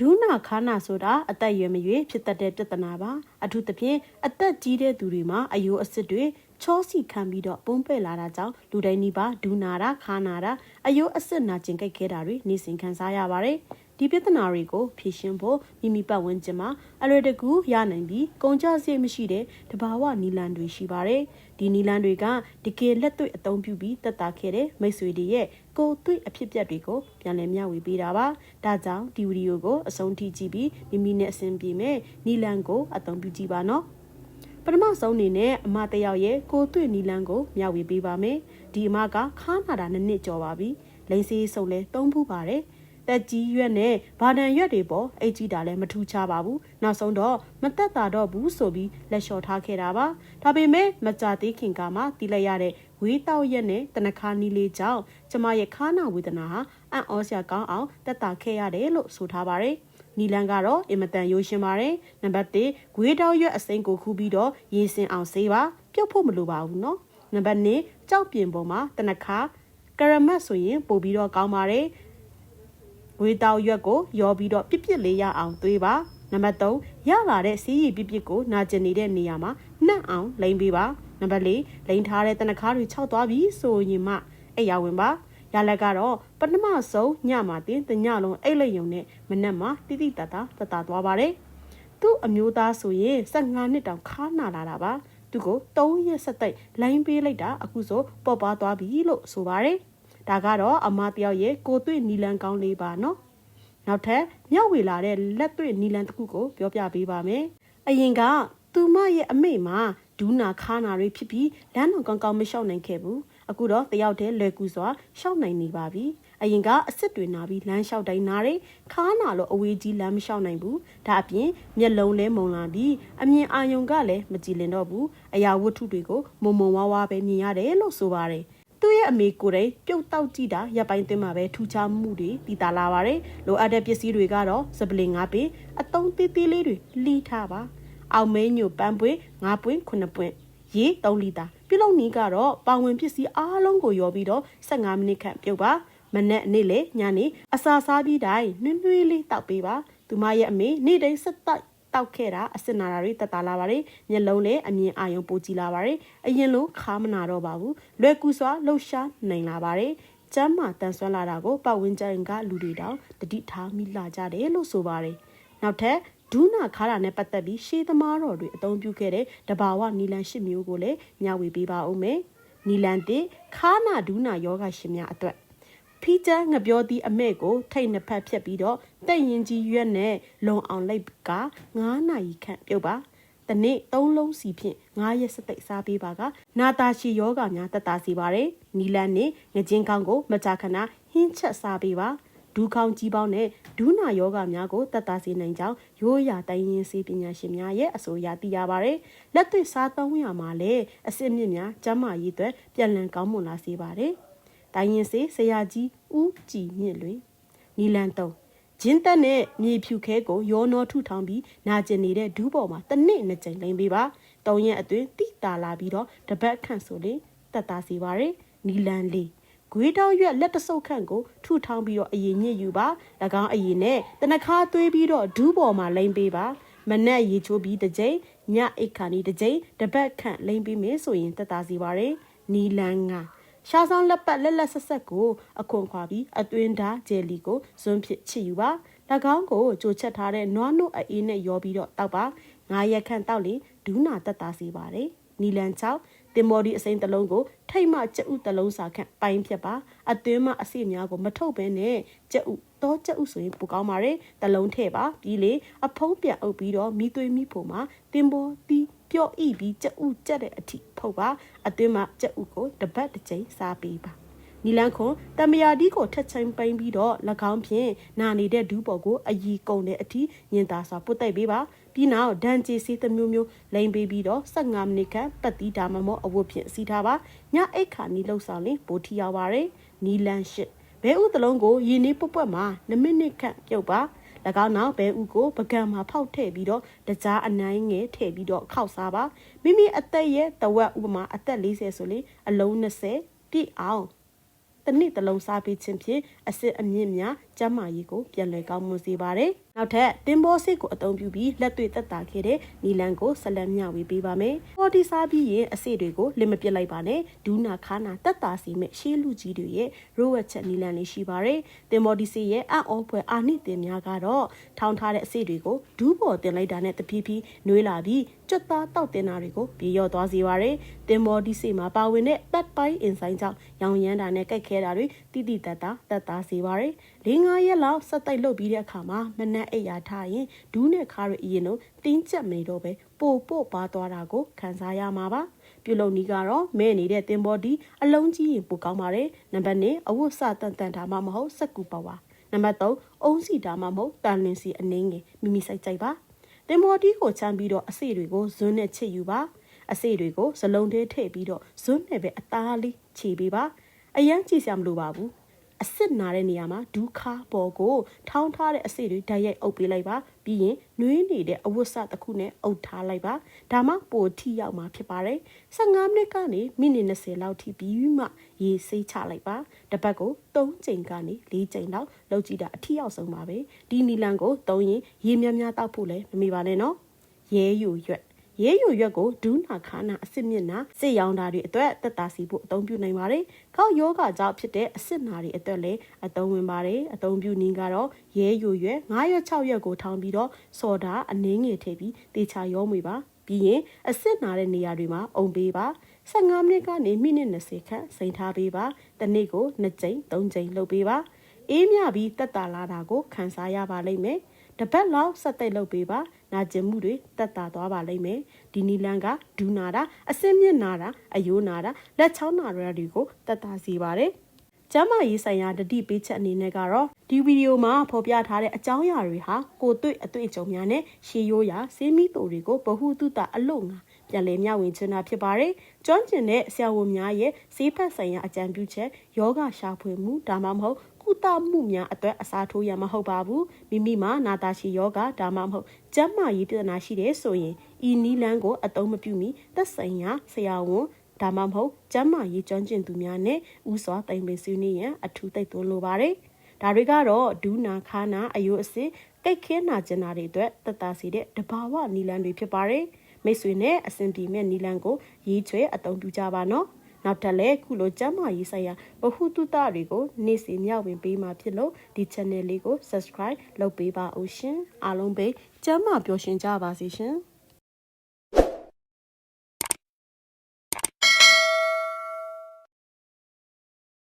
ဒုနာခါနာဆိုတာအသက်အရွယ်မရွေးဖြစ်တတ်တဲ့ပြဿနာပါအထူးသဖြင့်အသက်ကြီးတဲ့သူတွေမှာအယိုးအစစ်တွေချောစီခံပြီးတော့ပုံပဲ့လာတာကြောင့်လူတိုင်းနီးပါဒူနာတာခါနာတာအယိုးအစစ်နာကျင်ကြိတ်ခဲတာတွေနေစဉ်ခံစားရပါတယ် ဒီပြဿနာတွေကိုဖြေရှင်းဖို့မိမိပတ်ဝန်းကျင်မှာအလွယ်တကူရနိုင်ပြီးကုန်ကြစရိတ်မရှိတဲ့တဘာဝနီလန်တွေရှိပါတယ်။ဒီနီလန်တွေကတကယ်လက်တွေ့အသုံးပြုပြီးတက်တာခဲ့တဲ့မိတ်ဆွေတွေရဲ့ကိုယ်တွေ့အဖြစ်အပျက်တွေကိုပြန်လည်မျှဝေပေးတာပါ။ဒါကြောင့်ဒီဗီဒီယိုကိုအဆုံးထိကြည့်ပြီးမိမိနဲ့အဆင်ပြေမဲ့နီလန်ကိုအသုံးပြုကြည့်ပါနော်။ပထမဆုံးအနေနဲ့အမတယောက်ရဲ့ကိုတွေ့နီလန်းကိုမျှဝေပေးပါမယ်။ဒီအမကခါနာတာနှစ်နှစ်ကျော်ပါပြီ။လိန်စီစုံလဲသုံးဖူးပါတယ်။ တက်ကြီးရွက်နဲ့ဗာဒန်ရွက်တွေပေါ်အိတ်ကြီးတာလည်းမထူးခြားပါဘူးနောက်ဆုံးတော့မတက်တာတော့ဘူးဆိုပြီးလက်လျှော်ထားခဲ့တာပါဒါပေမဲ့မကြသေးခင်ကမှတီးလိုက်ရတဲ့ဝေးတောက်ရက်နဲ့တနခါနီးလေးကြောင့်ကျမရဲ့ခါနာဝေဒနာဟာအံ့ဩစရာကောင်းအောင်တက်တာခဲ့ရတယ်လို့ဆိုထားပါတယ်နီလန်ကတော့အင်မတန်ရိုးရှင်းပါတယ်နံပါတ်1ဂွေးတောက်ရွက်အစိမ်းကိုခူးပြီးတော့ရေစင်အောင်ဆေးပါပြုတ်ဖို့မလိုပါဘူးเนาะနံပါတ်2ကြောက်ပြင်ပေါ်မှာတနခါကရမတ်ဆိုရင်ပို့ပြီးတော့ကောင်းပါတယ် ငွေတောက်ရွက်ကိုရောပြီးတော့ပြစ်ပြစ်လေးရအောင်သွေးပါနံပါတ်3ရလာတဲ့စီးရီပြစ်ပြစ်ကိုနာကျင်နေတဲ့နေရာမှာနှံ့အောင်လိမ့်ပေးပါနံပါတ်4လိမ့်ထားတဲ့တနခါတွေခြောက်သွားပြီဆိုရင်မှအိယာဝင်ပါရလက်ကတော့ပထမဆုံးညမှာတင်တညလုံးအိတ်လိမ်ုံနဲ့မနက်မှာတိတိတတ်တာတတ်တာသွားပါတယ်သူ့အမျိုးသားဆိုရင်15နှစ်တောင်ခါနာလာတာပါသူကို3ရက်ဆက်တိုက်လိုင်းပေးလိုက်တာအခုဆိုပေါ်ပါသွားပြီလို့ဆိုပါတယ် ဒါကတော့အမတယောက်ရဲ့ကိုတွေ့နီလန်ကောင်းလေးပါနော်နောက်ထပ်မြောက်ဝေလာတဲ့လက်တွေ့နီလန်တစ်ခုကိုပြောပြပေးပါမယ်အရင်ကသူမရဲ့အမိမှာဒူးနာခါနာတွေဖြစ်ပြီးလမ်းတော်ကောင်းကောင်းမလျှောက်နိုင်ခဲ့ဘူးအခုတော့တယောက်တည်းလွယ်ကူစွာရှောက်နိုင်နေပါပြီအရင်ကအစ်စ်တွေနာပြီးလမ်းလျှောက်တိုင်းနားတွေခါနာလို့အဝေးကြီးလမ်းမလျှောက်နိုင်ဘူးဒါအပြင်မျက်လုံးလဲမုံလာပြီးအမြင်အာရုံကလည်းမကြည်လင်တော့ဘူးအရာဝတ္ထုတွေကိုမုံမုံဝါးဝါပဲမြင်ရတယ်လို့ဆိုပါတယ် သူ့ရဲ့အမေကိုယ်တိုင်ပြုတ်တောက်ကြည့်တာရပ်ပိုင်းသွင်းမှာပဲထူခြားမှုတွေတည်တာလာပါတယ်လိုအပ်တဲ့ပစ္စည်းတွေကတော့စပလင်၅ပင်အတုံးသေးသေးလေးတွေလှီးထားပါအောင်မဲညိုပန်းပွင့်၅ပွင့်9ပွင့်ရေ3လီတာပြုလုပ်နည်းကတော့ပါဝင်ပစ္စည်းအားလုံးကိုရောပြီးတော့15မိနစ်ခန့်ပြုတ်ပါမနေ့နေ့လေညနေအစာစားပြီးတိုင်းနှွှွှွလေးတောက်ပေးပါသူမရဲ့အမေနေ့တိုင်းစက်တိုက် တောက်ခဲ့တာအစစ်နာတာတွေတက်တာလာပါတယ်မျက်လုံးလည်းအမြင်အာရုံပိုကြည့်လာပါတယ်အရင်လိုခါမနာတော့ပါဘူးလွယ်ကူစွာလှုပ်ရှားနိုင်လာပါတယ်ကျမ်းမာတန်ဆွမ်းလာတာကိုပတ်ဝန်းကျင်ကလူတွေတောင်တတိထားမိလာကြတယ်လို့ဆိုပါတယ်နောက်ထပ်ဒူးနာခါတာနဲ့ပတ်သက်ပြီးရှေးသမားတော်တွေအသုံးပြုခဲ့တဲ့တဘာဝနီလန်ရှစ်မျိုးကိုလည်းမျှဝေပေးပါဦးမယ်နီလန်တစ်ခါနာဒူးနာယောဂရှင်များအတွက် ဖီးချမ်းငပြောသည့်အမဲ့ကိုထိတ်နှစ်ဖက်ဖြတ်ပြီးတော့တက်ရင်ကြီးရွက်နဲ့လုံအောင်လိုက်က9နာရီခန့်ပြုတ်ပါတနေ့၃လုံးစီဖြင့်9ရက်စသိပ်စားပေးပါကနာတာရှည်ယောဂများတက်တာစီပါတယ်နီလန်နဲ့ငကြင်းကောင်းကိုမကြာခဏဟင်းချက်စားပေးပါဒူးခေါင်းကြီးပေါင်းနဲ့ဒူးနာယောဂများကိုတက်တာစေနိုင်ကြောင်းရိုးရာတိုင်းရင်းစေပညာရှင်များရဲ့အဆိုအရသိရပါတယ်။လက်တွေ့စားသုံးရမှာလည်းအစစ်မြစ်များကျန်းမာရေးအတွက်ပြန်လည်ကောင်းမွန်လာစေပါတယ်။ တိုင်းရင်စေဆရာကြီးဦးကြည်မြင့်လွင်နီလန်တုံးဂျင်းတက်နဲ့မြေဖြူခဲကိုရောနောထုထောင်ပြီးနာကျင်နေတဲ့ဒူးပေါ်မှာတနစ်နှစ်ကြိမ်လိမ့်ပေးပါတုံးရက်အတွင်းတိတာလာပြီးတော့တပတ်ခန့်ဆိုလေတက်တာစီပါရယ်နီလန်လေးဂွေးတောင်းရွက်လက်တဆုပ်ခန့်ကိုထုထောင်းပြီးတော့အရင်ညစ်ယူပါ၎င်းအရင်နဲ့တနခါသွေးပြီးတော့ဒူးပေါ်မှာလိမ့်ပေးပါမနက်ရေချိုးပြီးတစ်ကြိမ်ညအိတ်ခါနီတစ်ကြိမ်တပတ်ခန့်လိမ့်ပေးမယ်ဆိုရင်တက်တာစီပါရယ်နီလန်က ရှားဆောင်လက်ပတ်လက်လက်ဆက်ဆက်ကိုအခွန်ခွာပြီးအတွင်းဓာဂျယ်လီကိုဇွန်းဖြစ်ချစ်ယူပါ၎င်းကိုကြိုချက်ထားတဲ့နွားနို့အေးနဲ့ရောပြီးတော့တောက်ပါငါးရက်ခန့်တောက်လေဒူးနာတက်တာစီပါတယ်နီလန်6တင်မော်ဒီအစိမ်းတလုံးကိုထိတ်မှကြက်ဥတလုံးစာခန့်ပိုင်းဖြတ်ပါအတွင်းမှအစီများကိုမထုတ်ဘဲနဲ့ကြက်ဥတော့ကြက်ဥဆိုရင်ပိုကောင်းပါတယ်တလုံးထည့်ပါပြီးလေအဖုံးပြန်အုပ်ပြီးတော့မိသွေးမိဖို့မှာတင်မော်ဒီ ပျော့ဤပြီးကြက်ဥကြက်တဲ့အထိဖုတ်ပါအတွင်းမှာကြက်ဥကိုတပတ်တစ်ချိန်စားပေးပါနီလန်းခွန်တမယာဒီကိုထက်ချင်းပိန်ပြီးတော့၎င်းဖြင့်နာနေတဲ့ဒူးပေါ်ကိုအီကုံတဲ့အထိညင်သာစွာပုတ်တိုက်ပေးပါပြီးနောက်ဒန်ဂျီစီသမျိုးမျိုးလိန်ပေးပြီးတော့15မိနစ်ခန့်ပတ်တီးဒါမှမဟုတ်အဝတ်ဖြင့်စီးထားပါညအိတ်ခါနီလှုပ်ဆောင်လင်းပိုထီရောက်ပါရယ်နီလန်းရှစ်ဘဲဥသလုံးကိုရင်းနှီးပွက်ပွက်မှာ2မိနစ်ခန့်ပြုတ်ပါ၎ င်းနောက်ဘဲဥကိုပကံမှာဖောက်ထည့်ပြီးတော့တကြားအနိုင်ငယ်ထည့်ပြီးတော့ခောက်စားပါမိမိအသက်ရဲ့တဝက်ဥပမာအသက်40ဆိုရင်အလုံး20ပြည့်အောင် တနည်းတစ်လုံးစားပေးခြင်းဖြင့်အစစ်အမြင့်များကျန်းမာရေးကိုပြန်လည်ကောင်းမွန်စေပါတယ်။နောက်ထပ်တင်ဘောစစ်ကိုအသုံးပြုပြီးလက်တွေ့သက်သာခဲ့တဲ့နီလန်ကိုဆက်လက်မျှဝေပေးပါမယ်။ပေါ်တီစားပြီးရင်အစစ်တွေကိုလစ်မပစ်လိုက်ပါနဲ့ဒူးနာခါနာသက်သာစီမဲ့ရှေးလူကြီးတွေရဲ့ရိုးဝက်ချက်နီလန်လေးရှိပါတယ်။တင်ဘောဒီစီရဲ့အံ့ဩဖွယ်အာနိသင်များကတော့ထောင်းထားတဲ့အစစ်တွေကိုဒူးပေါ်တင်လိုက်တာနဲ့တဖြည်းဖြည်းနှွေးလာပြီးကြွက်သားတောက်တင်တာတွေကိုပြေလျော့သွားစေပါတယ်။တင်ဘောဒီစီမှာပါဝင်တဲ့တက်ပိုင်းအင်ဆိုင်ကြောင့် ရောင်ရမ်းတာနဲ့ကြိုက်ခဲတာတွေတိတိတတ်တာတက်သားစေပါတယ်။၄၅ရက်လောက်ဆက်တိုက်လုပ်ပြီးတဲ့အခါမှာမနက်အိပ်ရာထားရင်ဒူးနဲ့ခါရအရင်တော့တင်းကျပ်မနေတော့ပဲပို့ပို့ပါသွားတာကိုခံစားရမှာပါပြုလုပ်နီးကတော့မဲနေတဲ့တင်ဘော်ဒီအလုံးကြီးရင်ပိုကောင်းပါတယ်နံပါတ်1အဝတ်စတန်တန်တာမှမဟုတ်စက်ကူပါဝါနံပါတ်3အုံးစီတာမှမဟုတ်တန်လင်းစီအနေငယ်မိမိစိုက်ကြိုက်ပါတင်ဘော်ဒီကိုချမ်းပြီးတော့အစေတွေကိုဇွန်းနဲ့ချစ်ယူပါ အစေတွေကိုစလုံးသေးထည့်ပြီးတော့ဇွန်းနဲ့ပဲအသားလေးခြေပေးပါအရန်ကြည့်စရာမလိုပါဘူးအစ်စ်နာတဲ့နေရာမှာဒူးခါပေါ်ကိုထောင်းထားတဲ့အစ်စ်တွေဓာတ်ရိုက်အုပ်ပေးလိုက်ပါပြီးရင်နှွေးနေတဲ့အဝတ်စတစ်ခုနဲ့အုပ်ထားလိုက်ပါဒါမှပိုထိရောက်မှာဖြစ်ပါတယ်15မိနစ်ကနေမိနစ်20လောက်ထိပြီးမှရေဆေးချလိုက်ပါတစ်ပတ်ကို3ချိန်ကနေ4ချိန်လောက်လုပ်ကြည့်တာအထိရောက်ဆုံးပါပဲဒီနီလန်ကိုသုံးရင်ရေများများတောက်ဖို့လည်းမမေ့ပါနဲ့နော်ရဲယူရွက် ရဲယူရွက်ကိုဒူးနာခါနာအစစ်မြင့်နာစစ်ရောင်တာတွေအတွက်တက်တာစီဖို့အသုံးပြုနိုင်ပါတယ်။ခေါက်ယောဂကြောင့်ဖြစ်တဲ့အစစ်နာတွေအတွက်လည်းအသုံးဝင်ပါတယ်။အသုံးပြုနည်းကတော့ရဲယူရွက်9ရက်6ရက်ကိုထောင်းပြီးတော့စော်တာအနည်းငယ်ထည့်ပြီးတေချာရောမွေပါ။ပြီးရင်အစစ်နာတဲ့နေရာတွေမှာအုံပေးပါ15မိနစ်ကနေမိနစ်20ခန့်စိန်ထားပေးပါ။တစ်နေ့ကို2ကြိမ်3ကြိမ်လုပ်ပေးပါ။အေးမြပြီးတက်တာလာတာကိုခံစားရပါလိမ့်မယ်။ တပတ်လောက်ဆက်သိပ်လုပ်ပေးပါနာကျင်မှုတွေတက်တာသွားပါလိမ့်မယ်ဒီနီလန်ကဒူနာတာအစင်းမြင့်နာတာအယိုးနာတာလက်ချောင်းနာရတွေကိုတက်တာစေပါတယ်ကျမ်းမာရေးဆိုင်ရာတတိပေးချက်အနေနဲ့ကတော့ဒီဗီဒီယိုမှာဖော်ပြထားတဲ့အကြောင်းအရာတွေဟာကိုတွေ့အတွေ့အကြုံများနဲ့ရှေးရိုးရာစေးမီတိုတွေကိုဗဟုသုတအလို့ငါ ပြန်လည်မျှဝေချင်တာဖြစ်ပါတယ်။ကျွမ်းကျင်တဲ့ဆရာဝန်များရဲ့ဈေးဖက်ဆိုင်ရာအကြံပြုချက်ယောဂရှာဖွေမှုဒါမှမဟုတ်ကုသမှုများအတွက်အစားထိုးရမှာမဟုတ်ပါဘူးမိမိမှာနာတာရှည်ယောဂဒါမှမဟုတ်ကျန်းမာရေးပြဿနာရှိတယ်ဆိုရင်ဤနီလန်းကိုအသုံးမပြုမီသက်ဆိုင်ရာဆရာဝန်ဒါမှမဟုတ်ကျန်းမာရေးကျွမ်းကျင်သူများနဲ့ဥစွာတိုင်ပင်ဆွေးနွေးရန်အထူးသိသွင်းလိုပါတယ်ဒါတွေကတော့ဒူးနာခါနာအယိုးအစစ်ကိတ်ခဲနာကျင်နာတွေအတွက်တတစီတဲ့တဘာဝနီလန်းတွေဖြစ်ပါတယ် မိတ်ဆွေနဲ့အဆင်ပြေမဲ့နီလန်းကိုရေးချွဲအသုံးပြုကြပါနော်နောက်ထပ်လည်းခုလိုကျမ်းမာရေးဆိုင်ရာဗဟုသုတတွေကိုနေ့စဉ်မျှဝေပေးမှာဖြစ်လို့ဒီ channel လေးကို subscribe လုပ်ပေးပါဦးရှင်အားလုံးပဲကျမ်းမာပျော်ရွှင်ကြပါစေရှင်